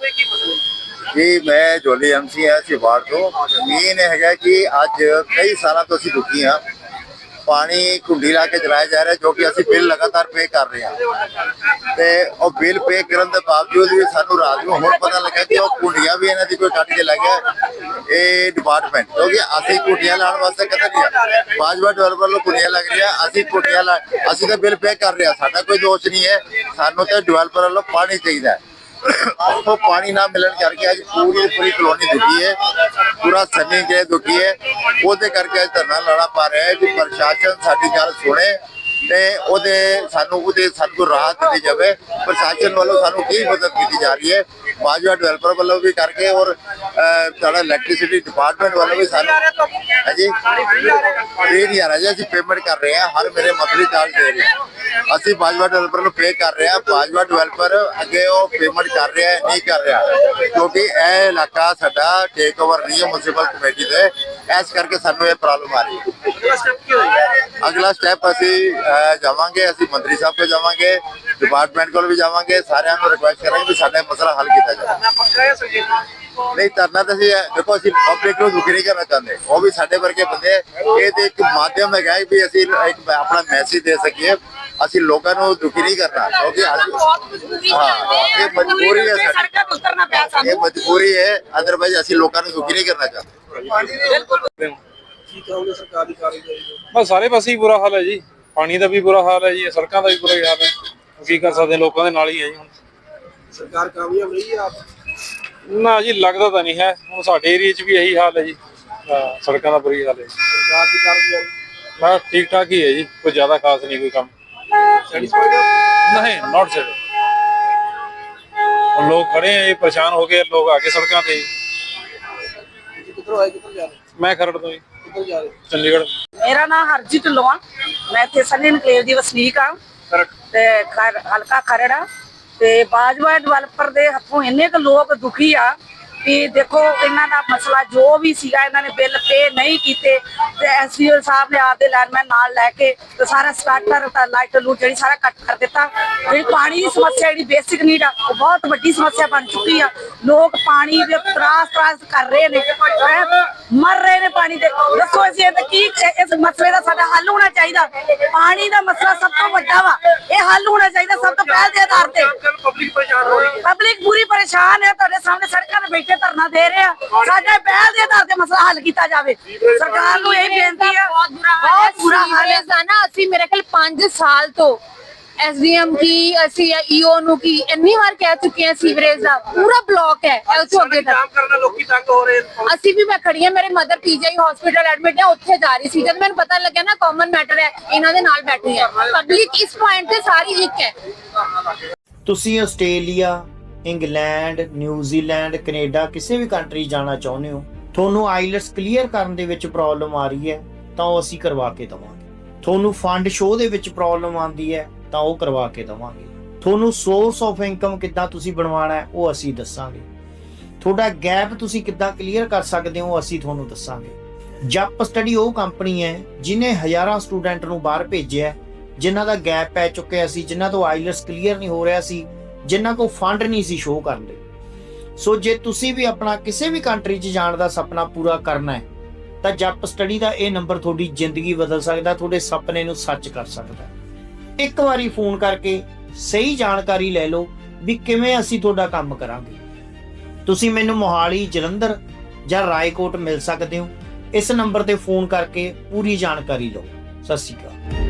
ਕਰੋਗੇ ਕੀ ਮਸਲਾ ਜੀ, ਮੈਂ ਜੋਲੀ ਐਮਸੀ ਆ ਸਿਵਾੜ ਤੋਂ। ਮੇਨ ਹੈਗਾ ਕਿ ਅੱਜ ਕਈ ਸਾਲਾਂ ਤੋਂ ਅਸੀਂ ਦੁਖੀ ਹਾਂ। ਪਾਣੀ ਕੁੰਡੀ ਲਾ ਕੇ ਚਲਾਇਆ ਜਾ ਰਿਹਾ, ਜੋ ਕਿ ਅਸੀਂ ਬਿੱਲ ਲਗਾਤਾਰ ਪੇ ਕਰ ਰਹੇ ਹਾਂ। ਤੇ ਉਹ ਬਿੱਲ ਪੇ ਕਰਨ ਦੇ ਬਾਵਜੂਦ ਵੀ ਸਾਨੂੰ ਰਾਤ ਨੂੰ ਹੁਣ ਪਤਾ ਲੱਗਾ ਕਿ ਉਹ ਕੁੰਡੀਆਂ ਵੀ ਇਹਨਾਂ ਦੀ ਕੋਈ ਕੱਟ ਕੇ ਲੱਗਿਆ ਇਹ ਡਿਪਾਰਟਮੈਂਟ ਕਿਉਂਕਿ ਅਸੀਂ ਕੁੰਡੀਆਂ ਲਾਉਣ ਵਾਸਤੇ ਕਦੇ ਨਹੀਂ ਬਾਜਵਾ ਡਿਵੈਲਪਰ ਵੱਲੋਂ ਕੁੰਡੀਆਂ ਲੱਗ ਰਹੀਆਂ, ਅਸੀਂ ਕੁੰਡੀਆਂ ਲਾ ਅਸੀਂ ਤਾਂ ਬਿੱਲ ਪੇ ਕਰ ਰਹੇ ਹਾਂ। ਸਾਡਾ ਕੋਈ ਦੋਸ਼ ਨਹੀਂ ਹੈ। ਸਾਨੂੰ ਤਾਂ ਡਿਵੈਲਪਰ ਵੱਲੋਂ ਪਾਣੀ ਚਾਹੀਦਾ ਹੈ। ਉਹ ਪਾਣੀ ਨਾ ਮਿਲਣ ਕਰਕੇ ਅੱਜ ਪੂਰੀ ਦੀ ਪੂਰੀ ਕਲੋਨੀ ਦੁਖੀ ਹੈ ਪੂਰਾ ਸੰਨੀ ਜੇ ਦੁਖੀ ਹੈ। ਉਹਦੇ ਕਰਕੇ ਅੱਜ ਧਰਨਾ ਲੜਾ ਪਾ ਰਿਹਾ ਹੈ ਕਿ ਪ੍ਰਸ਼ਾਸਨ ਸਾਡੀ ਗੱਲ ਸੁਣੇ ਤੇ ਉਹਦੇ ਸਾਨੂੰ ਉਹਦੇ ਸਾਨੂੰ ਕੋਈ ਰਾਹਤ ਦਿੱਤੀ ਜਾਵੇ। ਪ੍ਰਸ਼ਾਸਨ ਵੱਲੋਂ ਸਾਨੂੰ ਕੀ ਮਦਦ ਕੀਤੀ ਜਾ ਰਹੀ ਹੈ? ਬਾਜਵਾ ਡਿਵੈਲਪਰ ਵੱਲੋਂ ਵੀ ਕਰਕੇ ਔਰ ਅਹ, ਸਾਡਾ ਇਲੈਕਟ੍ਰਿਸਿਟੀ ਡਿਪਾਰਟਮੈਂਟ ਵੱਲੋਂ ਵੀ ਸਾਨੂੰ ਹਾਂਜੀ ਫ੍ਰੀ ਨਹੀਂ ਆ ਰਿਹਾ ਜੀ ਅਸੀਂ ਪੇਮੈਂਟ ਕਰ ਰਹੇ ਹਾਂ ਹਰ ਮੇਰੇ ਮੰਥਲੀ ਚਾਰਜ ਦੇ ਰਹੇ ਹਾਂ। ਅਸੀਂ ਬਾਜਵਾ ਡਿਵੈਲਪਰ ਨੂੰ ਪੇ ਕਰ ਰਹੇ ਬਾਜਵਾ ਡਿਵੈਲਪਰ ਅੱਗੇ ਉਹ ਪੇਮੈਂਟ ਕਰ ਰਿਹਾ ਹੈ ਨਹੀਂ ਕਰ ਰਿਹਾ। ਕਿਉਂਕਿ ਇਹ ਇਲਾਕਾ ਸਾਡਾ ਟੇਕ ਓਵਰ ਨਹੀਂ ਹੈ ਮਿਊਨਿਸਪਲ ਕਮੇਟੀ ਦੇ ਇਸ ਕਰਕੇ ਸਾਨੂੰ ਇਹ ਪ੍ਰੋਬਲਮ ਆ ਰਹੀ ਹੈ। ਅਗਲਾ ਸਟੈਪ ਅਸੀਂ ਜਾਵਾਂਗੇ ਅਸੀਂ ਮੰਤਰੀ ਸਾਹਿਬ ਕੋਲ ਜਾਵਾਂਗੇ ਡਿਪਾਰਟਮੈਂਟ ਕੋਲ ਵੀ ਜਾਵਾਂਗੇ ਸਾਰਿਆਂ ਨੂੰ ਰਿਕੁਐਸਟ ਕਰਾਂਗੇ ਕਿ ਸਾਡਾ ਮਸਲਾ ਹੱਲ ਕੀਤਾ ਜਾਵੇ। ਮੈਂ ਪੱਕਾ ਹੈ ਸੁਜੀਤ ਨਹੀਂ ਤਰਨਾ ਤਾਂ ਅਸੀਂ ਦੇਖੋ ਅਸੀਂ ਪਬਲਿਕ ਨੂੰ ਦੁਖੀ ਨਹੀਂ ਕਰਨਾ ਚਾਹੁੰਦੇ। ਉਹ ਵੀ ਸਾਡੇ ਵਰਗੇ ਬੰਦੇ ਇਹ ਤੇ ਇੱਕ ਮਾਧਿਅਮ ਹੈਗਾ ਵੀ ਅਸੀਂ ਇੱਕ ਆਪਣਾ ਮੈਸੇਜ ਦੇ ਸਕੀਏ। ਅਸੀਂ ਲੋਕਾਂ ਨੂੰ ਦੁਖੀ ਨਹੀਂ ਕਰਨਾ ਕਿਉਂਕਿ ਅੱਜ ਹਾਂ ਇਹ ਮਜਬੂਰੀ ਹੈ ਸਾਡੀ। ਸੜਕਾਂ ਤੇ ਉਤਰਨਾ ਪਿਆ ਇਹ ਸਾਨੂੰ ਮਜਬੂਰੀ ਹੈ ਅਦਰਵਾਈਜ਼ ਅਸੀਂ ਲੋਕਾਂ ਨੂੰ ਦੁਖੀ ਨਹੀਂ ਕਰਨਾ ਚਾਹੁੰਦੇ। ਬਸ ਸਾਰੇ ਪਾਸੇ ਹੀ ਬੁਰਾ ਹਾਲ ਹੈ ਜੀ। ਪਾਣੀ ਦਾ ਵੀ ਬੁਰਾ ਹਾਲ ਹੈ ਜੀ ਸੜਕਾਂ ਦਾ ਵੀ ਬੁਰਾ ਹੀ ਹਾਲ ਹੈ। ਕੀ ਕਰ ਸਕਦੇ ਹਾਂ, ਲੋਕਾਂ ਦੇ ਨਾਲ ਹੀ ਹੈ ਜੀ ਹੁਣ। ਸਰਕਾਰ ਕਾਮਯਾਬ ਰਹੀ ਹੈ ਆਪ? ਨਾ ਜੀ ਲੱਗਦਾ ਤਾਂ ਨਹੀਂ ਹੈ। ਹੁਣ ਸਾਡੇ ਏਰੀਆ 'ਚ ਵੀ ਇਹੀ ਹਾਲ ਹੈ ਜੀ। ਹਾਂ, ਸੜਕਾਂ ਦਾ ਬੁਰੀ ਹਾਲ ਹੈ ਸਰਕਾਰ ਦੀ ਕਾਰਜਕਾਰੀ ਮੈਂ ਠੀਕ ਠਾਕ ਹੀ ਹੈ ਜੀ ਕੋਈ ਜ਼ਿਆਦਾ ਖਾਸ ਨਹੀਂ ਕੋਈ ਕੰਮ। ਸੈਟੀਸਫਾਈਡ ਹੋ ਨਹੀਂ। ਨਾਟ ਸੈਟ ਹੁਣ ਲੋਕ ਖੜੇ ਹੈ ਪਰੇਸ਼ਾਨ ਹੋ ਗਏ ਲੋਕ ਆ ਕੇ ਸੜਕਾਂ ਤੇ। ਤੁਸੀਂ ਕਿੱਧਰੋਂ ਆਏ ਕਿੱਧਰ ਜਾ ਰਹੇ? ਮੈਂ ਖਰੜ ਤੋਂ ਜੀ। ਕਿੱਧਰ ਜਾ ਰਹੇ? ਚੰਡੀਗੜ੍ਹ। ਮੇਰਾ ਨਾਮ ਹਰਜੀਤ ਢਿੱਲੋਂ ਆ ਮੈਂ ਇੱਥੇ ਸੰਨੀ ਇਨਕਲੇਵ ਦੀ ਵਸਨੀਕ ਆ ਤੇ ਹਲਕਾ ਖਰੜਾ ਤੇ ਬਾਜਵਾ ਡਿਵੈਲਪਰ ਦੇ ਹੱਥੋਂ ਇੰਨੇ ਕੁ ਲੋਕ ਦੁਖੀ ਆ ਕਿ ਦੇਖੋ, ਇਹਨਾਂ ਦਾ ਮਸਲਾ ਜੋ ਵੀ ਸੀਗਾ, ਇਹਨਾਂ ਨੇ ਬਿੱਲ ਪੇ ਨਹੀਂ ਕੀਤੇ ਤੇ ਐਸਡੀਓ ਸਾਹਿਬ ਨੇ ਆਪਦੇ ਲਾਈਨਮੈਨ ਨਾਲ ਲੈ ਕੇ ਤੇ ਸਾਰਾ ਸਟਾਰਟਰ ਤਾਂ ਲਾਈਟ ਲੂ ਜਿਹੜੀ ਸਾਰਾ ਕੱਟ ਕਰ ਦਿੱਤਾ। ਜਿਹੜੀ ਪਾਣੀ ਦੀ ਸਮੱਸਿਆ, ਜਿਹੜੀ ਬੇਸਿਕ ਨੀਡ ਆ, ਉਹ ਬਹੁਤ ਵੱਡੀ ਸਮੱਸਿਆ ਬਣ ਚੁੱਕੀ ਆ। ਲੋਕ ਪਾਣੀ ਦੇ ਤਰਾਸ ਤਰਾਸ ਕਰ ਰਹੇ ਨੇ। ਮਰ ਰਹੇ ਨੇ ਪਾਣੀ ਦੇ। ਦੱਸੋ ਅਸੀਂ ਇਹ ਕੀ ਇਸ ਮਸਲੇ ਦਾ ਸਾਡਾ ਹੱਲ ਹੋਣਾ ਚਾਹੀਦਾ। ਪਾਣੀ ਦਾ ਮਸਲਾ ਸਭ ਤੋਂ ਵੱਡਾ ਵਾ। ਇਹ ਹੱਲ ਹੋਣਾ ਚਾਹੀਦਾ ਸਭ ਤੋਂ ਪਹਿਲ ਦੇ ਆਧਾਰ ਤੇ। ਕੱਲ ਪਬਲਿਕ ਪਰੇਸ਼ਾਨ ਹੋ ਰਹੀ ਹੈ ਪਬਲਿਕ ਪੂਰੀ ਪਰੇਸ਼ਾਨ ਹੈ ਤੁਹਾਡੇ ਸਾਹਮਣੇ ਸੜਕਾਂ ਤੇ ਬੈਠੇ ਧਰਨਾ ਦੇ ਰਹੇ ਆ। ਸਾਡੇ ਪਹਿਲ ਦੇ ਆਧਾਰ ਤੇ ਮਸਲਾ ਹੱਲ ਕੀਤਾ ਜਾਵੇ। ਸਰਕਾਰ ਨੂੰ ਇਹ ਬੇਨਤੀ ਹੈ। ਬਹੁਤ ਬੁਰਾ ਹਾਲ ਹੈ। ਨਾ ਅਸੀਂ ਮੇਰੇ ਖਿਆਲ 5 ਸਾਲ ਤੋਂ ਐਸਡੀਐਮ ਕੀ ਅਸੀਂ ਈਓ ਨੂੰ ਕੀ ਇੰਨੀ ਵਾਰ ਕਹਿ ਚੁੱਕੇ ਹਾਂ ਸੀਵਰੇਜ ਦਾ ਪੂਰਾ ਬਲੌਕ ਹੈ ਇਹ ਉੱਥੋਂ ਅੱਗੇ ਕੰਮ ਤੱਕ ਕਰਨਾ ਲੋਕੀ ਤੰਗ ਹੋ ਰਹੇ ਅਸੀਂ ਵੀ ਮੈਂ ਖੜੀ ਹਾਂ ਮੇਰੇ ਮਦਰ ਪੀਜੀਆਈ ਹਸਪੀਟਲ ਐਡਮਿਟ ਹੈ ਉੱਥੇ ਜਾ ਰਹੀ ਸੀ। ਜਦ ਮੈਨੂੰ ਪਤਾ ਲੱਗਿਆ ਨਾ ਕਾਮਨ ਮੈਟਰ ਹੈ ਇਹਨਾਂ ਦੇ ਨਾਲ ਬੈਠੀ ਹੈ। ਪਬਲਿਕ ਇਸ ਪੁਆਇੰਟ ਤੇ ਸਾਰੀ ਇੱਕ ਹੈ। ਤੁਸੀਂ ਆਸਟ੍ਰੇਲੀਆ ਇੰਗਲੈਂਡ ਨਿਊਜ਼ੀਲੈਂਡ ਕੈਨੇਡਾ ਕਿਸੇ ਵੀ ਕੰਟਰੀ ਜਾਣਾ ਚਾਹੁੰਦੇ ਹੋ ਤੁਹਾਨੂੰ ਆਈਲਟਸ ਕਲੀਅਰ ਕਰਨ ਦੇ ਵਿੱਚ ਪ੍ਰੋਬਲਮ ਆ ਰਹੀ ਹੈ ਤਾਂ ਉਹ ਅਸੀਂ ਕਰਵਾ ਕੇ ਦਵਾਂਗੇ। ਤੁਹਾਨੂੰ ਫੰਡ ਸ਼ੋਅ ਦੇ ਵਿੱਚ ਪ੍ਰੋਬਲਮ ਆਉਂਦੀ ਹੈ ਤਾਂ ਉਹ ਕਰਵਾ ਕੇ ਦਵਾਂਗੇ। ਤੁਹਾਨੂੰ ਸੋਰਸ ਆਫ ਇਨਕਮ ਕਿੱਦਾਂ ਤੁਸੀਂ ਬਣਵਾਉਣਾ ਹੈ ਉਹ ਅਸੀਂ ਦੱਸਾਂਗੇ। ਤੁਹਾਡਾ ਗੈਪ ਤੁਸੀਂ ਕਿੱਦਾਂ ਕਲੀਅਰ ਕਰ ਸਕਦੇ ਹੋ ਅਸੀਂ ਤੁਹਾਨੂੰ ਦੱਸਾਂਗੇ। ਜੱਪ ਸਟੱਡੀ ਉਹ ਕੰਪਨੀ ਹੈ ਜਿਨੇ ਹਜ਼ਾਰਾਂ ਸਟੂਡੈਂਟ ਨੂੰ ਬਾਹਰ ਭੇਜਿਆ ਹੈ, ਜਿਨ੍ਹਾਂ ਦਾ ਗੈਪ ਪੈ ਚੁੱਕਿਆ ਸੀ ਜਿਨ੍ਹਾਂ ਤੋਂ ਆਈਲਟਸ ਕਲੀਅਰ ਨਹੀਂ ਹੋ ਰਿਹਾ ਸੀ ਜਿਨ੍ਹਾਂ ਕੋਲ ਫੰਡ ਨਹੀਂ ਸੀ ਸ਼ੋਅ ਕਰਨ ਦੇ। ਸੋ ਜੇ ਤੁਸੀਂ ਵੀ ਆਪਣਾ ਕਿਸੇ ਵੀ ਕੰਟਰੀ 'ਚ ਜਾਣ ਦਾ ਸੁਪਨਾ ਪੂਰਾ ਕਰਨਾ ਹੈ ਤਾਂ ਜੱਪ ਸਟੱਡੀ ਦਾ ਇਹ ਨੰਬਰ ਤੁਹਾਡੀ ਜ਼ਿੰਦਗੀ ਬਦਲ ਸਕਦਾ ਤੁਹਾਡੇ ਸੁਪਨੇ ਨੂੰ ਸੱਚ ਕਰ ਸਕਦਾ ਇੱਕ ਵਾਰੀ ਫੋਨ ਕਰਕੇ ਸਹੀ ਜਾਣਕਾਰੀ ਲੈ ਲਓ ਵੀ ਕਿਵੇਂ ਅਸੀਂ ਤੁਹਾਡਾ ਕੰਮ ਕਰਾਂਗੇ। ਤੁਸੀਂ ਮੈਨੂੰ ਮੋਹਾਲੀ, ਜਲੰਧਰ ਜਾਂ ਰਾਏਕੋਟ ਮਿਲ ਸਕਦੇ ਹੋ। ਇਸ ਨੰਬਰ ਤੇ ਫੋਨ ਕਰਕੇ ਪੂਰੀ ਜਾਣਕਾਰੀ ਲਓ। ਸਤਿ ਸ਼੍ਰੀ ਅਕਾਲ।